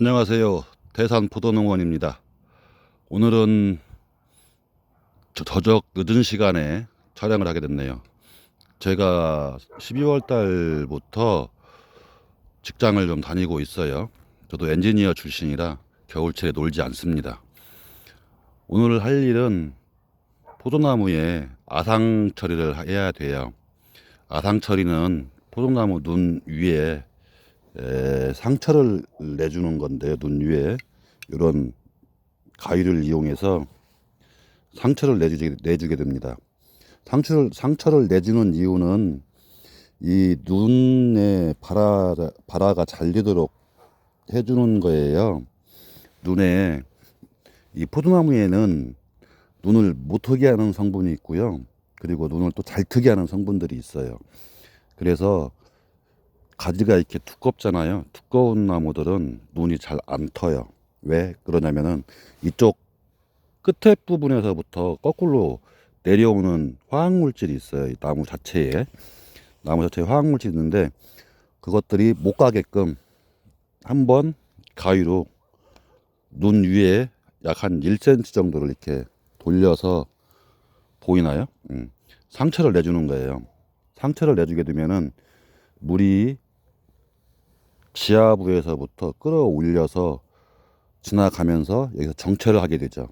안녕하세요. 대산 포도농원입니다. 오늘은 저- 저녁 늦은 시간에 촬영을 하게 됐네요. 제가 12월 달부터 직장을 좀 다니고 있어요. 저도 엔지니어 출신이라 겨울철에 놀지 않습니다. 오늘 할 일은 포도나무에 아상 처리를 해야 돼요. 아상 처리는 포도나무 눈 위에 에, 상처를 내주는 건데 눈 위에 이런 가위를 이용해서 상처를 내주게, 내주게 됩니다. 상처를 상처를 내주는 이유는 이 눈에 발아 발아가 잘리도록 해주는 거예요. 눈에 이 포도나무에는 눈을 못 트게 하는 성분이 있고요. 그리고 눈을 또 잘 트게 하는 성분들이 있어요. 그래서 가지가 이렇게 두껍잖아요. 두꺼운 나무들은 눈이 잘 안 터요. 왜 그러냐면은 이쪽 끝에 부분에서부터 거꾸로 내려오는 화학물질이 있어요. 이 나무 자체에 나무 자체에 화학물질이 있는데 그것들이 못 가게끔 한번 가위로 눈 위에 약 한 1cm 정도를 이렇게 돌려서 보이나요? 음. 상처를 내주는 거예요. 상처를 내주게 되면은 물이 지하부에서부터 끌어올려서 지나가면서 여기서 정체를 하게 되죠.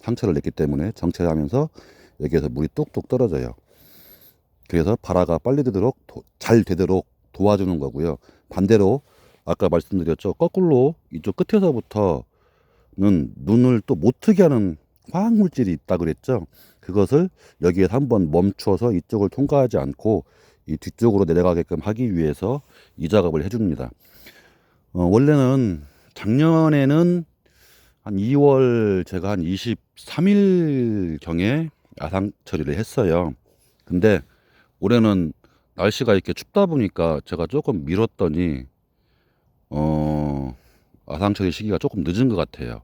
상처를 냈기 때문에 정체를 하면서 여기에서 물이 뚝뚝 떨어져요. 그래서 발화가 빨리 되도록 도- 잘 되도록 도와주는 거고요. 반대로 아까 말씀드렸죠. 거꾸로 이쪽 끝에서부터는 눈을 또 못 트게 하는 화학 물질이 있다 그랬죠. 그것을 여기에서 한번 멈춰서 이쪽을 통과하지 않고 이 뒤쪽으로 내려가게끔 하기 위해서 이 작업을 해줍니다. 어, 원래는 작년에는 한 2월 제가 한 23일 경에 야상 처리를 했어요. 근데 올해는 날씨가 이렇게 춥다 보니까 제가 조금 미뤘더니 어, 야상 처리 시기가 조금 늦은 것 같아요.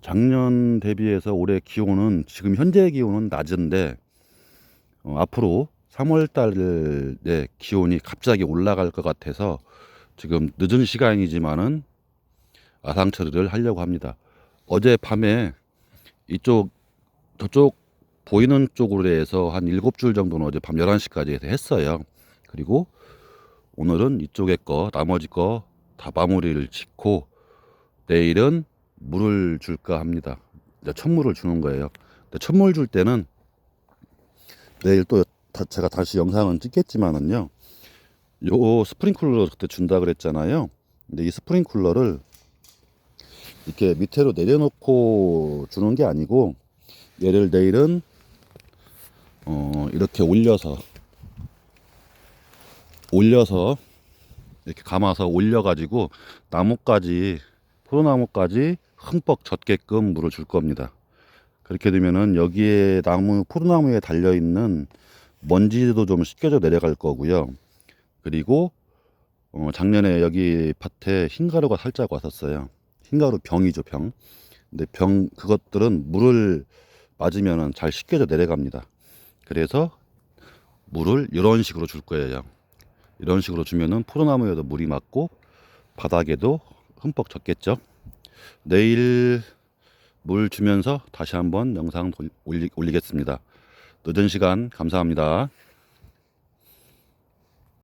작년 대비해서 올해 기온은 지금 현재 기온은 낮은데 어, 앞으로 3월 달에 기온이 갑자기 올라갈 것 같아서 지금 늦은 시간이지만은 아상 처리를 하려고 합니다. 어제 밤에 이쪽 저쪽 보이는 쪽으로 해서 한 일곱 줄 정도는 어제 밤 11시까지 해서 했어요. 그리고 오늘은 이쪽에 거 나머지 거 다 마무리를 짓고 내일은 물을 줄까 합니다. 첫물을 주는 거예요. 첫물 줄 때는 내일 또 다- 제가 다시 영상은 찍겠지만은요. 요 스프링쿨러 그때 준다 그랬잖아요. 근데 이 스프링쿨러를 이렇게 밑으로 내려놓고 주는 게 아니고 얘를 내일은 어 이렇게 올려서 올려서 이렇게 감아서 올려가지고 나무까지 포도나무까지 흠뻑 젖게끔 물을 줄 겁니다. 그렇게 되면은 여기에 나무 포도나무에 달려 있는 먼지도 좀 씻겨져 내려갈 거고요. 그리고 어, 작년에 여기 밭에 흰가루가 살짝 왔었어요. 흰가루 병이죠 병. 근데 병 그것들은 물을 맞으면은 잘 씻겨져 내려갑니다. 그래서 물을 이런 식으로 줄 거예요. 이런 식으로 주면은 포도나무에도 물이 맞고 바닥에도 흠뻑 젖겠죠. 내일 물 주면서 다시 한번 영상 돌- 올리, 올리겠습니다. 늦은 시간 감사합니다.